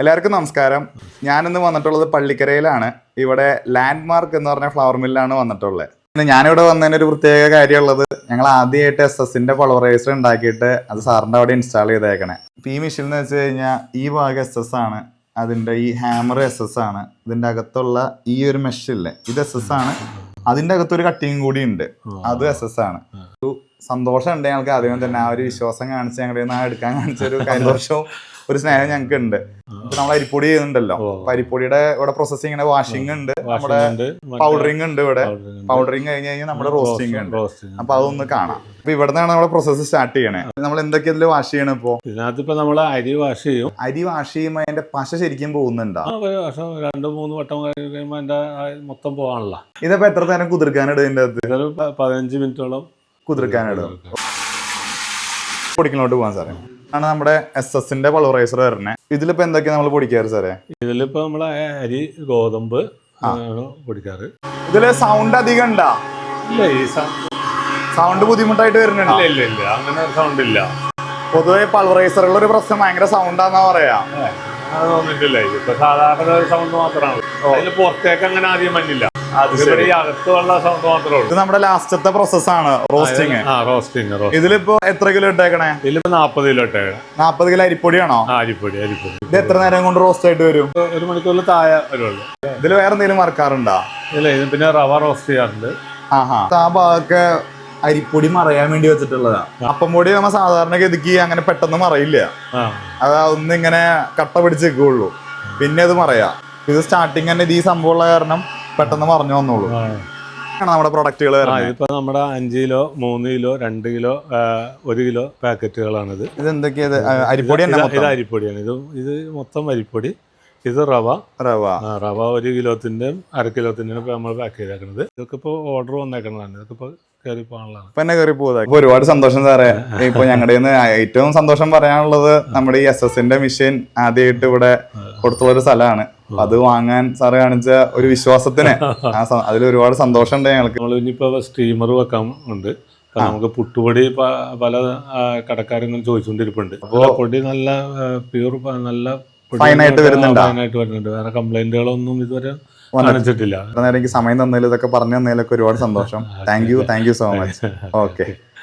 എല്ലാവർക്കും നമസ്കാരം. ഞാനിന്ന് വന്നിട്ടുള്ളത് പള്ളിക്കരയിലാണ്. ഇവിടെ ലാൻഡ് മാർക്ക് എന്ന് പറഞ്ഞ ഫ്ലവർ മില്ലാണ് വന്നിട്ടുള്ളത്. ഞാനിവിടെ വന്നതിന് ഒരു പ്രത്യേക കാര്യമുള്ളത് ഞങ്ങൾ ആദ്യമായിട്ട് എസ് എസിന്റെ പളവറൈസർ ഉണ്ടാക്കിയിട്ട് അത് സാറിന്റെ അവിടെ ഇൻസ്റ്റാൾ ചെയ്തേക്കണേ. ഈ മെഷീൻ എന്ന് വെച്ച് കഴിഞ്ഞാൽ ഈ ഭാഗം എസ് എസ് ആണ് അതിന്റെ ഈ ഹാമർ എസ് എസ് ആണ് ഇതിന്റെ അകത്തുള്ള ഈ ഒരു മെഷ് ഇല്ലേ ഇത് എസ് എസ് ആണ് അതിന്റെ അകത്തൊരു കട്ടിങ് കൂടി ഉണ്ട് അത് എസ് എസ് ആണ്. ഒരു സന്തോഷം ഉണ്ട് ഞങ്ങൾക്ക് ആദ്യം തന്നെ ആ ഒരു വിശ്വാസം കാണിച്ച് ഞങ്ങളുടെ നിന്ന് ആ എടുക്കാൻ കാണിച്ച ഒരു സന്തോഷവും ഒരു സ്നേഹം ഞങ്ങൾക്ക് ഉണ്ട് നമ്മൾ അരിപ്പൊടി ചെയ്യുന്നുണ്ടല്ലോ. അരിപ്പൊടിയുടെ ഇവിടെ പ്രോസസ്സിംഗ് വാഷിംഗ് ഉണ്ട് നമ്മുടെ പൗഡറിംഗ് പൗഡറിങ് ഉണ്ട് ഇവിടെ. പൗഡറിംഗ് കഴിഞ്ഞ് കഴിഞ്ഞാൽ നമ്മുടെ റോസ്റ്റിംഗ് ഉണ്ട്. അപ്പൊ അതൊന്ന് കാണാം. അപ്പൊ ഇവിടെ നിന്നാണ് നമ്മുടെ പ്രോസസ്സ് സ്റ്റാർട്ട് ചെയ്യണേ. നമ്മൾ എന്തൊക്കെ ഇതിൽ വാഷ് ചെയ്യണം ഇപ്പോ? ഇതിനകത്ത് ഇപ്പൊ നമ്മൾ അരി വാഷ് ചെയ്യും. അരി വാഷ് ചെയ്യുമ്പോൾ അതിന്റെ പശ ശരിക്കും പോകുന്നുണ്ടോ? രണ്ടു ഒരു വർഷം രണ്ട് മൂന്ന് വട്ടം കഴിയുമ്പോ അതിന്റെ മൊത്തം പോകാനുള്ള. ഇതിപ്പോ എത്ര നേരം കുതിർക്കാനിടും ഇതിന്റെ അകത്ത്? പതിനഞ്ച് മിനിറ്റോളം കുതിർക്കാനിടും പൊടിക്കലോട്ട് പോകാൻ സാറേ. ആണ് നമ്മുടെ എസ് എസിന്റെ പൾവറൈസർ വരുന്നത് ഇതിലിപ്പോ എന്തൊക്കെയാ നമ്മൾ പൊടിക്കാറ് സാറേ? ഇതിലിപ്പോ നമ്മൾ അരി ഗോതമ്പ് പൊടിക്കാറ്. ഇതിൽ സൗണ്ട് അധികം ഉണ്ടാ? ഇല്ല ഈ സൗണ്ട് ബുദ്ധിമുട്ടായിട്ട് വരുന്നുണ്ട്? ഇല്ല ഇല്ല അങ്ങനെ സൗണ്ട് ഇല്ല. പൊതുവെ പൾവറൈസറുള്ള ഒരു പ്രശ്നം ഭയങ്കര സൗണ്ടാന്നാ പറയാ. അത് തോന്നിട്ടില്ല ഇതിപ്പോ സാധാരണ സൗണ്ട് മാത്രമാണ്. അതിന് പുറത്തേക്ക് അങ്ങനെ ആദ്യം മഞ്ഞില്ല അകത്തുള്ള സൗണ്ട് മാത്രമേ ഇത് ഉള്ളൂ നമ്മുടെ ലാസ്റ്റത്തെ പ്രോസസ്സാണ് റോസ്റ്റിംഗ് ആ റോസ്റ്റിംഗ് റോസ്റ്റ് ഇതിലിപ്പോ എത്ര കിലോ ഇട്ടേക്കണേ? ഇതിലിപ്പോ നാപ്പത് കിലോ ഇട്ടേക്കണേ. നാപ്പത് കിലോ അരിപ്പൊടിയാണോ? അരിപ്പൊടി അരിപ്പൊടി. ഇത് എത്ര നേരം കൊണ്ട് റോസ്റ്റ് ആയിട്ട് വരും? ഒരു മണിക്കൂറിൽ താഴെ വരുള്ളൂ. ഇതിൽ വേറെ എന്തെങ്കിലും മറക്കാറുണ്ടോ ഇല്ല ഇത് പിന്നെ റവ റോസ്റ്റ് ചെയ്യാറുണ്ട്. ആഹാ. ആ ഭാഗമൊക്കെ അരിപ്പൊടി മറയാൻ വേണ്ടി വെച്ചിട്ടുള്ളതാ. അപ്പം പൊടി നമ്മ സാധാരണ ഗതിക്ക് അങ്ങനെ പെട്ടെന്ന് മറയില്ല. അത് ഒന്നിങ്ങനെ കട്ട പിടിച്ച് നിൽക്കുകയുള്ളൂ. പിന്നെ അത് മറയാ. ഇത് സ്റ്റാർട്ടിങ് തന്നെ ഇത് ഈ സംഭവമുള്ള കാരണം പെട്ടെന്ന് പറഞ്ഞു വന്നോളൂ. നമ്മുടെ പ്രൊഡക്റ്റുകൾ ഇതിപ്പോ നമ്മുടെ അഞ്ച് കിലോ മൂന്ന് കിലോ രണ്ട് കിലോ ഒരു കിലോ പാക്കറ്റുകളാണിത് ഇത്? എന്തൊക്കെയാ? അരിപ്പൊടി ഇത് അരിപ്പൊടിയാണ്. ഇത് ഇത് മൊത്തം അരിപ്പൊടി. ഇത് റവ. റവ. റവ ഒരു കിലോത്തിന്റെയും അര കിലോത്തിന്റെയും ഇപ്പോൾ നമ്മൾ പാക്ക് ചെയ്തേക്കുന്നത് ഇതൊക്കെ ഇപ്പോൾ ഓർഡർ വന്നേക്കുന്നതാണ് ഇതൊക്കെ ഇപ്പോൾ കയറി പോകാനുള്ളതാണ്. ഇപ്പൊ എന്നെ കയറി ഇപ്പൊ ഒരുപാട് സന്തോഷം സാറേ. ഇപ്പൊ ഞങ്ങളുടെ നിന്ന് ഏറ്റവും സന്തോഷം പറയാനുള്ളത് നമ്മുടെ ഈ എസ് എസിന്റെ മെഷീൻ ആദ്യമായിട്ട് ഇവിടെ കൊടുത്തുള്ള ഒരു സ്ഥലമാണ് അത് വാങ്ങാൻ സാറ് കാണിച്ച ഒരു വിശ്വാസത്തിന് അതിൽ ഒരുപാട് സന്തോഷം ഉണ്ട് ഞങ്ങൾക്ക്. നമ്മൾ ഇനിയിപ്പോൾ സ്റ്റീമർ വെക്കാൻ ഉണ്ട്. നമുക്ക് പുട്ടുപൊടി പല കടക്കാരും ചോദിച്ചുകൊണ്ടിരിപ്പുണ്ട് അപ്പോൾ പൊടി നല്ല പ്യൂർ നല്ല ആയിട്ട് വരുന്നുണ്ടോ? fine വരുന്നുണ്ട്. വേറെ കംപ്ലൈന്റുകളൊന്നും ഇതുവരെ കാണിച്ചിട്ടില്ല. എനിക്ക് സമയം തന്നതിൽ ഇതൊക്കെ പറഞ്ഞു തന്നതിലൊക്കെ ഒരുപാട് സന്തോഷം. Thank you thank you so much okay